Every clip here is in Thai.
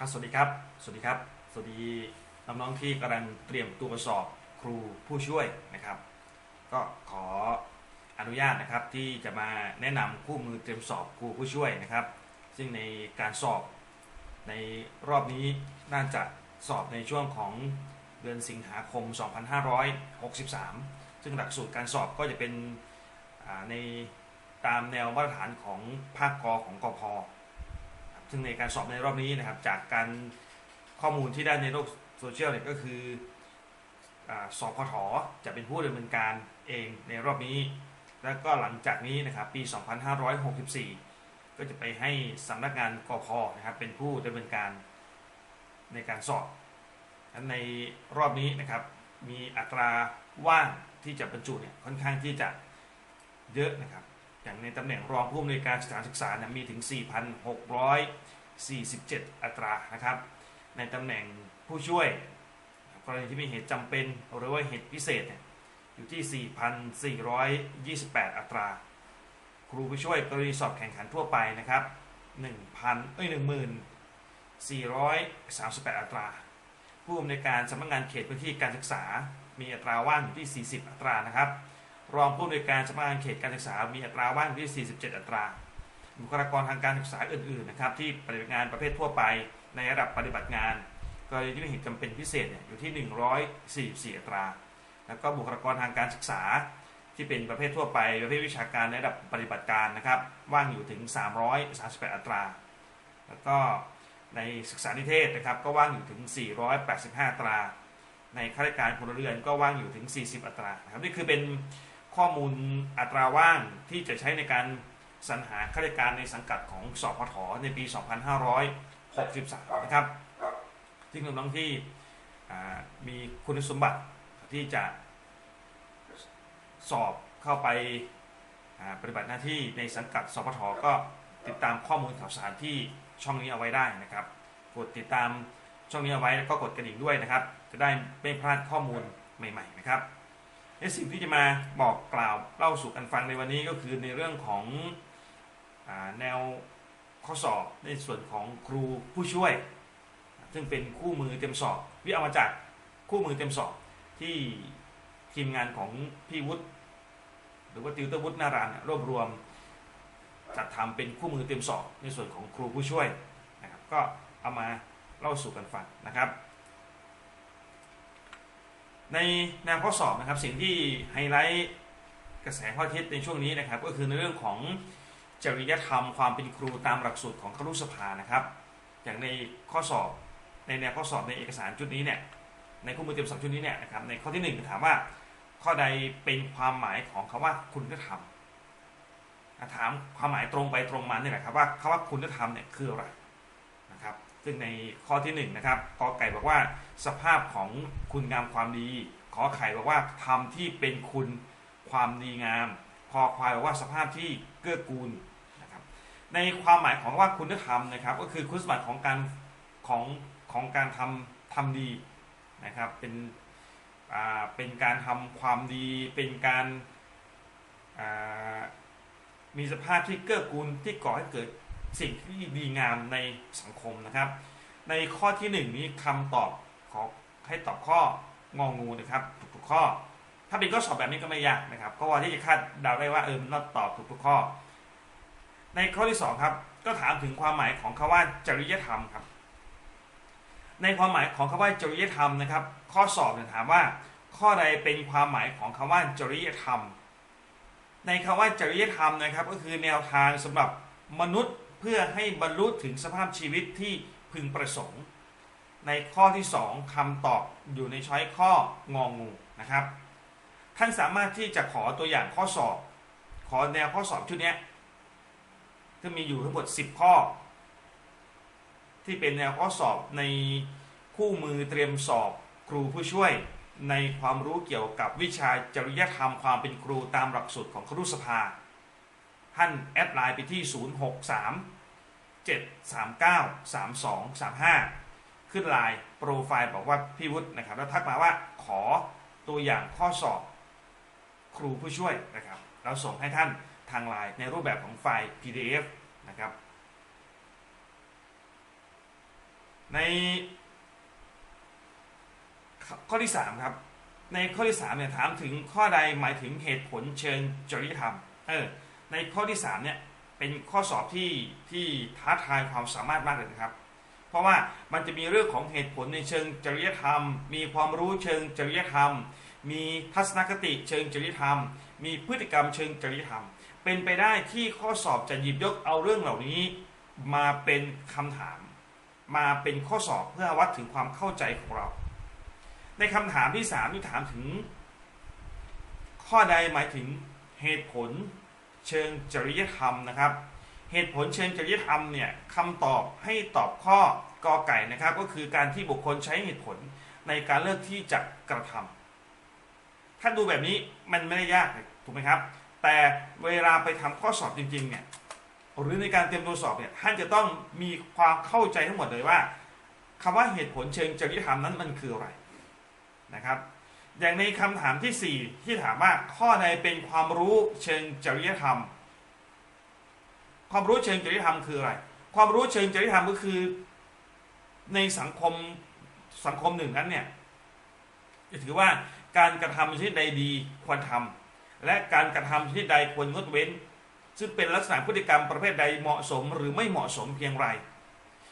ครับสวัสดีครับ สวัสดีครับ สวัสดีน้องๆที่กำลังเตรียมตัวสอบครูผู้ช่วยนะครับ ก็ขออนุญาตนะครับที่จะมาแนะนำคู่มือเตรียมสอบครูผู้ช่วยนะครับ ซึ่งในการสอบในรอบนี้น่าจะสอบในช่วงของเดือนสิงหาคม 2563 ซึ่งหลักสูตรการสอบก็จะเป็นในตามแนวมาตรฐานของภาคกอของกพ ซึ่งในการสอบในรอบนี้นะครับ จากการข้อมูลที่ได้ในโลกโซเชียลเนี่ยก็คืออาสพทจะเป็นผู้ดำเนินการเองในรอบนี้ แล้วก็หลังจากนี้นะครับปี 2564 ก็จะไปให้สำนักงานกพนะครับเป็นผู้ดำเนินการในการสอบงั้นในรอบนี้นะครับมีอัตราว่างที่จะบรรจุเนี่ยค่อนข้างที่จะเยอะนะครับ อย่างในตำแหน่งรองผู้อำนวยการสถานศึกษาเนี่ยมีถึง 4,647 อัตรานะครับ ในตำแหน่งผู้ช่วยกรณีที่มีเหตุจำเป็นหรือว่าเหตุพิเศษเนี่ยอยู่ที่ 4,428 อัตรา ครูผู้ช่วยกรณีสอบแข่งขันทั่วไปนะครับ 1,000เอ้ย14,38 อัตรา ผู้อำนวยการสำนักงานเขตพื้นที่การศึกษา มีอัตราว่างอยู่ที่ 40 อัตรานะครับ รองผู้อำนวยการสำนักงานเขตการศึกษา มีอัตราว่างอยู่ที่ 47 อัตรา บุคลากรทางการศึกษาอื่นๆนะครับที่ปฏิบัติงานประเภททั่วไปในระดับปฏิบัติงานกรณีที่มีเหตุจำเป็นพิเศษเนี่ยอยู่ที่ 144 อัตรา แล้วก็บุคลากรทางการศึกษาที่เป็นประเภททั่วไปประเภทวิชาการในระดับปฏิบัติการนะครับว่างอยู่ถึง 338 อัตรา แล้วก็ในศึกษานิเทศนะครับก็ว่างอยู่ถึง 485 อัตรา ในข้าราชการพลเรือนก็ว่างอยู่ถึง 40 อัตรานะครับนี่คือเป็น ข้อมูลอัตราว่างที่จะใช้ในการสรรหาข้าราชการในสังกัดของสพทในปี 2563 นะครับ ซึ่งน้องๆที่มีคุณสมบัติที่จะสอบเข้าไปปฏิบัติหน้าที่ในสังกัดสพทก็ติดตามข้อมูลข่าวสารที่ช่องนี้เอาไว้ได้นะครับ กดติดตามช่องนี้เอาไว้แล้วก็กดกระดิ่งด้วยนะครับ จะได้ไม่พลาดข้อมูลใหม่ ๆ นะครับ ในสิ่งที่จะมาบอกกล่าวเล่าสู่กันฟังในวันนี้ก็คือในเรื่องของอแนวข้อสอบในส่วนของครูผู้ช่วย ซึ่งเป็นคู่มือเต็มสอบวิเอามาจากคู่มือเต็มสอบที่ทีมงานของพี่วุฒิหรือว่าติวเตอร์วุฒินารานรวบรวมจัดทำเป็นคู่มือเต็มสอบในส่วนของครูผู้ช่วยนะครับก็เอามาเล่าสู่กันฟังนะครับ ในแนวข้อสอบนะครับสิ่งที่ไฮไลท์กระแสข้อคิดในช่วงนี้นะครับ ก็คือในเรื่องของจริยธรรมความเป็นครูตามหลักสูตรของครุสภานะครับ อย่างในข้อสอบในแนวข้อสอบในเอกสารชุดนี้เนี่ยในคู่มือเต็มสอบชุดนี้เนี่ยนะครับในข้อที่หนึ่งถามว่าข้อใดเป็นความหมายของคำว่าคุณธรรมถามความหมายตรงไปตรงมาเนี่ยแหละครับว่าคำว่าคุณธรรมเนี่ยคืออะไร ซึ่งในข้อที่หนึ่งนะครับกอไก่บอกว่าสภาพของคุณงามความดี ขอไข่บอกว่าธรรมที่เป็นคุณความดีงาม คอควายบอกว่าสภาพที่เกื้อกูลนะครับในความหมายของว่าคุณธรรมนะครับ ก็คือคุณสมบัติของการของของการทำทำดีนะครับเป็นอ่าเป็นการทำความดี เป็นการอ่ามีสภาพที่เกื้อกูลที่ก่อให้เกิด สิ่งที่ดีงามในสังคมนะครับ ในข้อที่หนึ่งนี้คำตอบขอให้ตอบข้ององงูนะครับถูกทุกข้อ ถ้าเป็นข้อสอบแบบนี้ก็ไม่ยากนะครับ ก็ว่าที่จะคาดเดาได้ว่าเออมันตอบถูกทุกข้อ ในข้อที่สองครับก็ถามถึงความหมายของคำว่าจริยธรรมครับ ในความหมายของคำว่าจริยธรรมนะครับ ข้อสอบเนี่ยถามว่า ข้อใดเป็นความหมายของคำว่าจริยธรรม ในคำว่าจริยธรรมนะครับ ก็คือแนวทางสำหรับมนุษย์ เพื่อให้บรรลุถึงสภาพชีวิตที่พึงประสงค์ ในข้อที่2คำตอบอยู่ในช้อยข้ององูนะครับ ท่านสามารถที่จะขอตัวอย่างข้อสอบ ขอแนวข้อสอบชุดนี้ที่มีอยู่ทั้งหมด 10 ข้อ ที่เป็นแนวข้อสอบในคู่มือเตรียมสอบครูผู้ช่วยในความรู้เกี่ยวกับวิชาจริยธรรมความเป็นครูตามหลักสูตรของครุสภา ท่านแอดไลน์ไปที่ 063 739 3235 ขึ้นไลน์โปรไฟล์บอกว่าพี่วุฒินะครับแล้วทักมาว่าขอตัวอย่างข้อสอบครูผู้ช่วยนะครับเราส่งให้ท่านทางไลน์ในรูปแบบของไฟล์ PDF นะครับ ในข้อที่สามครับ ในข้อที่สามเนี่ยถามถึงข้อใดหมายถึงเหตุผลเชิงจริยธรรม เออ ในข้อที่สามเนี่ยเป็นข้อสอบที่ที่ท้าทายความสามารถมากเลยนะครับ เพราะว่ามันจะมีเรื่องของเหตุผลในเชิงจริยธรรม มีความรู้เชิงจริยธรรม มีทัศนคติเชิงจริยธรรม มีพฤติกรรมเชิงจริยธรรม เป็นไปได้ที่ข้อสอบจะหยิบยกเอาเรื่องเหล่านี้มาเป็นคำถาม มาเป็นข้อสอบเพื่อวัดถึงความเข้าใจของเรา ในคำถามที่สามที่ถามถึง ข้อใดหมายถึงเหตุผล เชิงจริยธรรมนะครับ เหตุผลเชิงจริยธรรมเนี่ยคำตอบให้ตอบข้อกอไก่นะครับ ก็คือการที่บุคคลใช้เหตุผลในการเลือกที่จะกระทำถ้าดูแบบนี้มันไม่ได้ยากเลยถูกไหมครับ แต่เวลาไปทำข้อสอบจริงๆเนี่ยหรือในการเตรียมตัวสอบเนี่ยท่านจะต้องมีความเข้าใจทั้งหมดเลยว่าคำว่าเหตุผลเชิงจริยธรรมนั้นมันคืออะไรนะครับ อย่างในคำถามที่ 4 ที่ถามว่าข้อใดเป็นความรู้เชิงจริยธรรม ความรู้เชิงจริยธรรมคืออะไร ความรู้เชิงจริยธรรมก็คือ ในสังคมสังคมหนึ่งนั้นเนี่ยจะถือว่าการกระทำชนิดใดดีควรทำและการกระทำชนิดใดควรงดเว้น ซึ่งเป็นลักษณะพฤติกรรมประเภทใดเหมาะสมหรือไม่เหมาะสมเพียงไร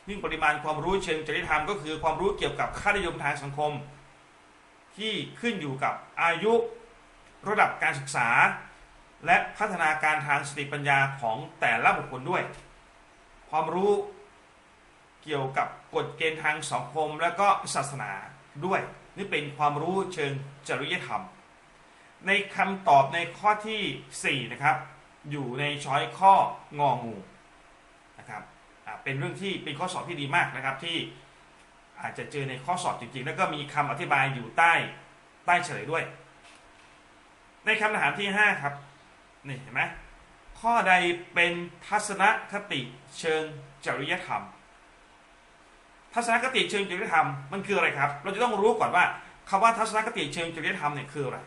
ยิ่งปริมาณความรู้เชิงจริยธรรมก็คือความรู้เกี่ยวกับค่านิยมทางสังคม ที่ขึ้นอยู่กับอายุระดับการศึกษา และพัฒนาการทางสติปัญญาของแต่ละบุคคลด้วย ความรู้เกี่ยวกับกฎเกณฑ์ทางสังคมและก็ศาสนาด้วย นี่เป็นความรู้เชิงจริยธรรม ในคำตอบในข้อที่ 4 นะครับ อยู่ในช้อยข้ององูนะครับอ่าเป็นเรื่องที่เป็นข้อสอบที่ดีมากนะครับที่ อาจจะเจอในข้อสอบจริงๆ แล้วก็มีคำอธิบายอยู่ใต้ใต้เฉลยด้วย ในคำถามที่ 5 ครับ นี่เห็นไหมข้อใดเป็นทัศนคติเชิงจริยธรรม ทัศนคติเชิงจริยธรรมมันคืออะไรครับ เราจะต้องรู้ก่อนว่าคำว่าทัศนคติเชิงจริยธรรมเนี่ยคืออะไร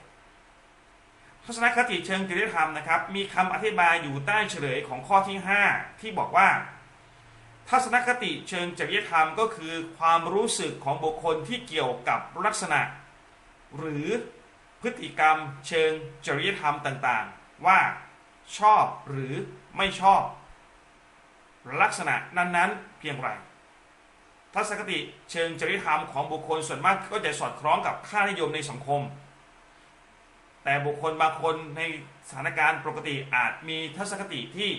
ทัศนคติเชิงจริยธรรมนะครับ มีคำอธิบายอยู่ใต้เฉลยของข้อที่ 5 ที่บอกว่า ทัศนคติเชิงจริยธรรมก็คือความรู้สึกของบุคคลที่เกี่ยวกับลักษณะ หรือพฤติกรรมเชิงจริยธรรมต่างๆ ว่าชอบหรือไม่ชอบ ลักษณะนั้นๆเพียงไรทัศนคติเชิงจริยธรรมของบุคคลส่วนมากก็จะสอดคล้องกับค่านิยมในสังคม แต่บุคคลบางคนในสถานการณ์ปกติอาจมีทัศนคติที่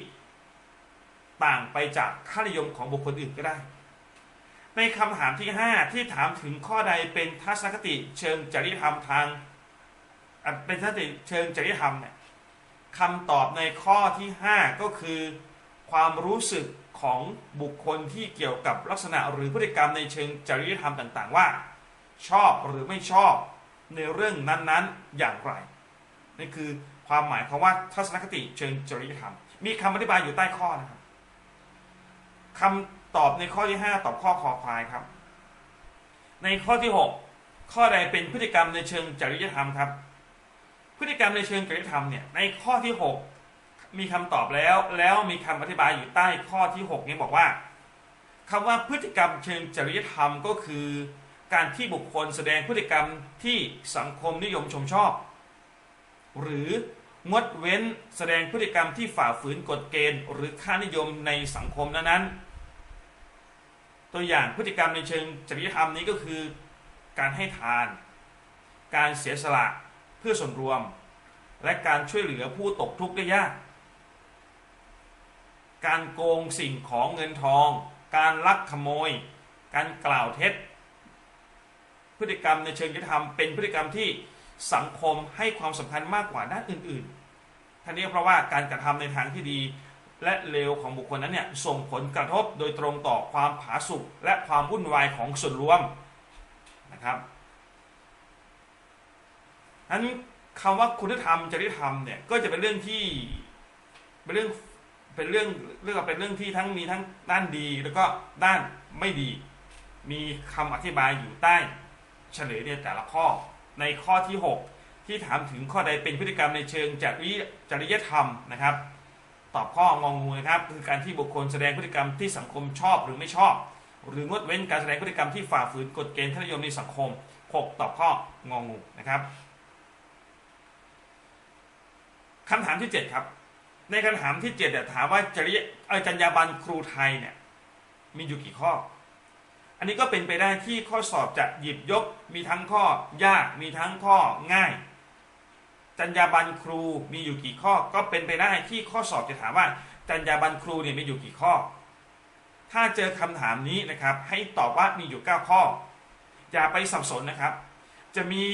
ต่างไปจากค่านิยมของบุคคลอื่นก็ได้ ในคำถามที่ 5 ที่ถามถึงข้อใดเป็นทัศนคติเชิงจริยธรรมทางเป็นทัศนคติเชิงจริยธรรมเนี่ยคำตอบในข้อที่ 5 ก็คือ ความรู้สึกของบุคคลที่เกี่ยวกับลักษณะหรือพฤติกรรมในเชิงจริยธรรมต่างๆ ว่า ชอบหรือไม่ชอบในเรื่องนั้นๆอย่างไรนี่คือความหมายคำว่าทัศนคติเชิงจริยธรรม มีคำอธิบายอยู่ใต้ข้อนะครับ คำตอบในข้อที่5ตอบข้อคอควายครับ ในข้อที่6ข้อใดเป็นพฤติกรรมในเชิงจริยธรรมครับ พฤติกรรมในเชิงจริยธรรมเนี่ยในข้อที่6มีคำตอบแล้ว แล้วมีคำอธิบายอยู่ใต้ข้อที่6นี้บอกว่าคำว่าพฤติกรรมเชิงจริยธรรมก็คือ การที่บุคคลแสดงพฤติกรรมที่สังคมนิยมชมชอบ หรืองดเว้นแสดงพฤติกรรมที่ฝ่าฝืนกฎเกณฑ์ หรือค่านิยมในสังคมนั้นๆ ตัวอย่างพฤติกรรมในเชิงจริยธรรมนี้ก็คือ การให้ทาน การเสียสละเพื่อส่วนรวม และการช่วยเหลือผู้ตกทุกข์ได้ยาก การโกงสิ่งของเงินทอง การลักขโมย การกล่าวเท็จ พฤติกรรมในเชิงจริยธรรมเป็นพฤติกรรมที่สังคมให้ความสำคัญมากกว่าด้านอื่น ๆท่านนี้เพราะว่าการกระทำในทางที่ดี และเลวของบุคคลนั้นเนี่ยส่งผลกระทบโดยตรงต่อความผาสุกและความวุ่นวายของส่วนรวมนะครับนั้นคำว่าคุณธรรมจริยธรรมเนี่ยก็จะเป็นเรื่องที่เป็นเรื่องเป็นเรื่องเรื่องเป็นเรื่องที่ทั้งมีทั้งด้านดีแล้วก็ด้านไม่ดี มีคำอธิบายอยู่ใต้เฉลยในแต่ละข้อในข้อที่ 6 ที่ถามถึงข้อใดเป็นพฤติกรรมในเชิงจริยจริยธรรมนะครับ ตอบข้ององูนะครับคือการที่บุคคลแสดงพฤติกรรมที่สังคมชอบหรือไม่ชอบ หรืองดเว้นการแสดงพฤติกรรมที่ฝ่าฝืนกฎเกณฑ์ค่านิยมในสังคม 6 ตอบข้ององูนะครับคำถามที่ 7 ครับ ในคำถามที่7เนี่ยถามว่าจริยเอ่อจรรยาบรรณครูไทยเนี่ยมีอยู่กี่ข้อ อันนี้ก็เป็นไปได้ที่ข้อสอบจะหยิบยกมีทั้งข้อยากมีทั้งข้อง่าย จรรยาบรรณครูมีอยู่กี่ข้อ ก็เป็นไปได้ที่ข้อสอบจะถามว่า จรรยาบรรณครูเนี่ยมีอยู่กี่ข้อ ถ้าเจอคำถามนี้นะครับ ให้ตอบว่ามีอยู่ 9 ข้อ อย่าไปสับสนนะครับ จะมี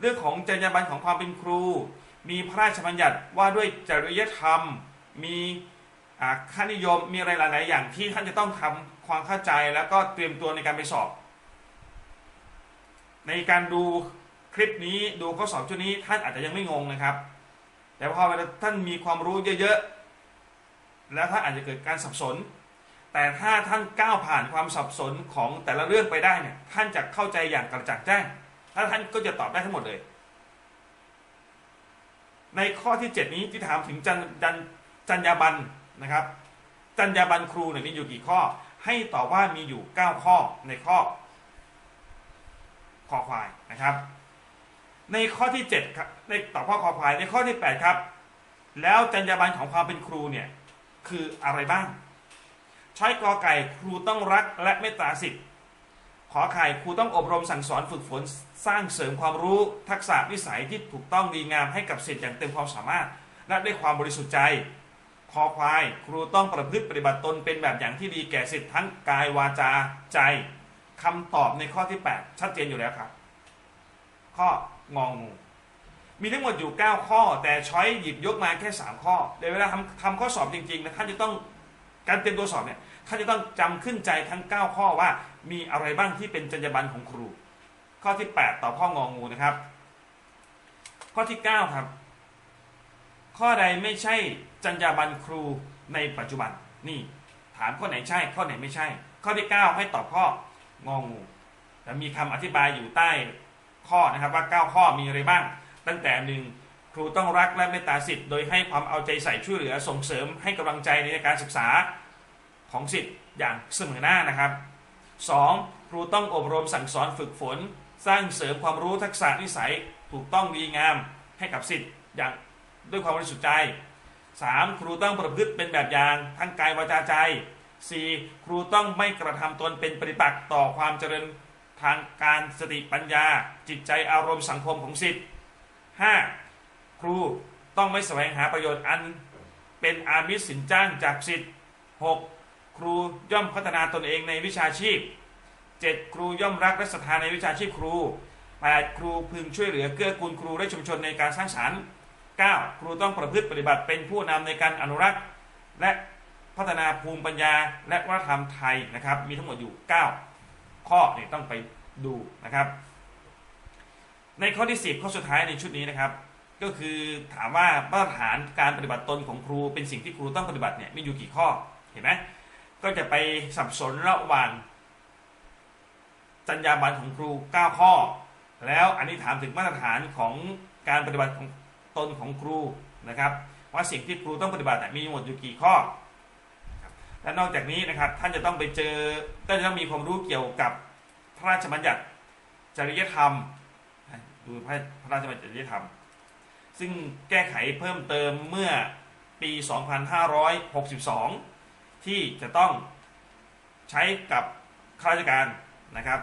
เรื่องของจรรยาบรรณของความเป็นครู มีพระราชบัญญัติว่าด้วยจริยธรรม มีค่านิยมมีอะไรหลาย ๆ อย่างที่ท่านจะต้องทำความเข้าใจแล้วก็เตรียมตัวในการไปสอบ ในการดู คลิปนี้ดูข้อสอบชุดนี้ท่านอาจจะยังไม่งงนะครับ แต่พอเวลาท่านมีความรู้เยอะๆ แล้วท่านอาจจะเกิดการสับสน แต่ถ้าท่านก้าวผ่านความสับสนของแต่ละเรื่องไปได้เนี่ยท่านจะเข้าใจอย่างกระจ่างแจ้งถ้าท่านก็จะตอบได้ทั้งหมดเลย ในข้อที่ 7 นี้ที่ถามถึงจันจันจัญญาบันนะครับ จัญญาบันครูเนี่ยมีอยู่กี่ข้อ ให้ตอบว่ามีอยู่ 9 ข้อในข้อคอควายนะครับ ในข้อที่7ครับในตอข้อคอควายในข้อที่ 8 ครับ แล้วจัญญาบันของความเป็นครูเนี่ยคืออะไรบ้าง ใช้กอไก่ครูต้องรักและเมตตาสิทธิ์ขอไข่ครูต้องอบรมสั่งสอนฝึกฝนสร้างเสริมความรู้ทักษะวิสัยที่ถูกต้องดีงามให้กับสิทธิ์อย่างเต็มความสามารถ และด้วยความบริสุทธิ์ใจคอควายครูต้องประพฤติปฏิบัติตนเป็นแบบอย่างที่ดีแก่สิทธิ์ทั้งกายวาจาใจคำตอบในข้อที่ 8 ชัดเจนอยู่แล้วครับ ข้อ งองูมีทั้งหมดอยู่ 9 ข้อ แต่ช้อยหยิบยกมาแค่ 3 ข้อในเวลาทำทำข้อสอบจริงๆนะท่านจะต้องการเตรียมตัวสอบเนี่ยท่านจะต้องจำขึ้นใจทั้ง 9 ข้อว่ามีอะไรบ้างที่เป็นจรรยาบรรณของครู ข้อที่ 8 ต่อข้ององูนะครับ ข้อที่ 9 ครับ ข้อใดไม่ใช่จรรยาบรรณครูในปัจจุบันนี่ถามข้อไหนใช่ ข้อไหนไม่ใช่ ข้อที่ 9 ให้ตอบข้ององูแต่มีคำอธิบายอยู่ใต้ ข้อนะครับว่า 9 ข้อมีอะไรบ้าง ตั้งแต่หนึ่งครูต้องรักและเมตตาสิทธิ์โดยให้ความเอาใจใส่ช่วยเหลือส่งเสริมให้กำลังใจในการศึกษาของสิทธิ์อย่างเสมอหน้านะครับ 2. ครูต้องอบรมสั่งสอนฝึกฝน สร้างเสริมความรู้ทักษะนิสัยถูกต้องดีงามให้กับสิทธิ์อย่างด้วยความบริสุทธิ์ใจ 3. ครูต้องประพฤติเป็นแบบอย่างทั้งกายวาจาใจ 4. ครูต้องไม่กระทำตนเป็นปฏิปักษ์ต่อความเจริญ ทางการสติปัญญา จิตใจอารมณ์สังคมของสิทธิ์ 5. ครูต้องไม่แสวงหาประโยชน์อัน เป็นอามิสสินจ้างจากสิทธิ์ 6. ครูย่อมพัฒนาตนเองในวิชาชีพ 7. ครูย่อมรักและศรัทธาในวิชาชีพครู 8. ครูพึงช่วยเหลือเกื้อกูลครูและชุมชนในการสร้างสรรค์ 9. ครูต้องประพฤติปฏิบัติเป็นผู้นำในการอนุรักษ์ และพัฒนาภูมิปัญญาและวัฒนธรรมไทยนะครับ มีทั้งหมดอยู่ 9 ข้อเนี่ยต้องไปดูนะครับ ในข้อที่ 10 ข้อสุดท้ายในชุดนี้นะครับ ก็คือถามว่ามาตรฐานการปฏิบัติตนของครูเป็นสิ่งที่ครูต้องปฏิบัติเนี่ยมีอยู่กี่ข้อเห็นไหมก็จะไปสับสนระหว่างจรรยาบรรณของครู 9 ข้อ แล้วอันนี้ถามถึงมาตรฐานของการปฏิบัติของตนของครูนะครับ ว่าสิ่งที่ครูต้องปฏิบัติเนี่ยมีหมดอยู่กี่ข้อ และนอกจากนี้นะครับท่านจะต้องไปเจอก็จะต้องมีความรู้เกี่ยวกับพระราชบัญญัติจริยธรรมดูพระพระราชบัญญัติจริยธรรม ซึ่งแก้ไขเพิ่มเติมเมื่อปี 2562 ที่จะต้องใช้กับข้าราชการนะครับ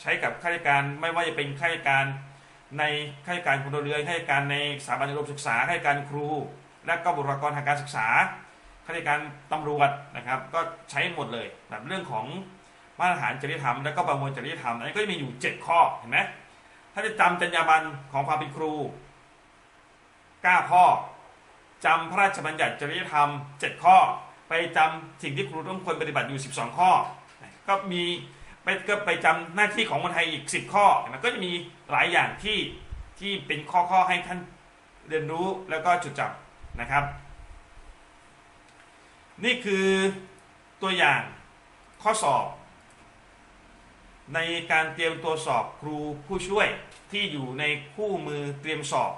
ใช้กับข้าราชการไม่ว่าจะเป็นข้าราชการในข้าราชการพลเรือนข้าราชการในสถาบันอุดมศึกษาข้าราชการครู และก็บุคลากรทางการศึกษา ข้าราชการตำรวจนะครับ ก็ใช้หมดเลยแบบเรื่องของมาตรฐานจริยธรรม และก็ประมวลจริยธรรมอันนี้ก็จะมีอยู่ 7 ข้อเห็นไหมถ้าจะจำจรรยาบรรณของความเป็นครู9ข้อจำพระราชบัญญัติจริยธรรม 7 ข้อ ไปจำสิ่งที่ครูต้องควรปฏิบัติอยู่ 12 ข้อ ก็มีไปก็ไปจำหน้าที่ของคนไทยอีก 10 ข้อมันก็จะมีหลายอย่างที่ที่เป็นข้อข้อให้ท่านเรียนรู้แล้วก็จุดจับนะครับ นี่คือตัวอย่างข้อสอบ ในการเตรียมตัวสอบครูผู้ช่วยที่อยู่ในคู่มือเตรียมสอบ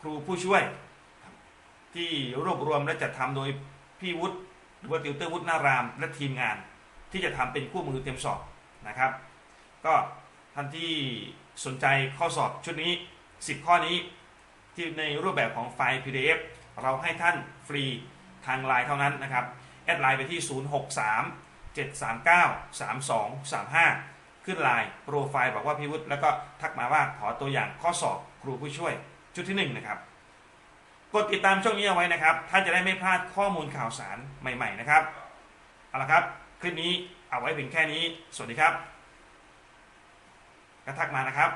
ครูผู้ช่วย ที่รวบรวมและจัดทำโดยพี่วุฒิหรือว่าติวเตอร์วุฒินาราม และทีมงาน ที่จะทำเป็นคู่มือเตรียมสอบนะครับ ก็ท่านที่สนใจข้อสอบชุดนี้ 10 ข้อนี้ที่ในรูปแบบของไฟล์ PDF เราให้ท่านฟรี ทางไลน์เท่านั้นนะครับ แอดไลน์ไปที่ 063 739 3235 ขึ้นไลน์โปรไฟล์บอกว่าพี่วุฒิแล้วก็ทักมาว่าขอตัวอย่างข้อสอบครูผู้ช่วยชุดที่ 1 นะครับ กดติดตามช่องนี้เอาไว้นะครับ ท่านจะได้ไม่พลาดข้อมูลข่าวสารใหม่ ๆ นะครับ เอาละครับ คลิปนี้เอาไว้เพียงแค่นี้ สวัสดีครับ กระทักมานะครับ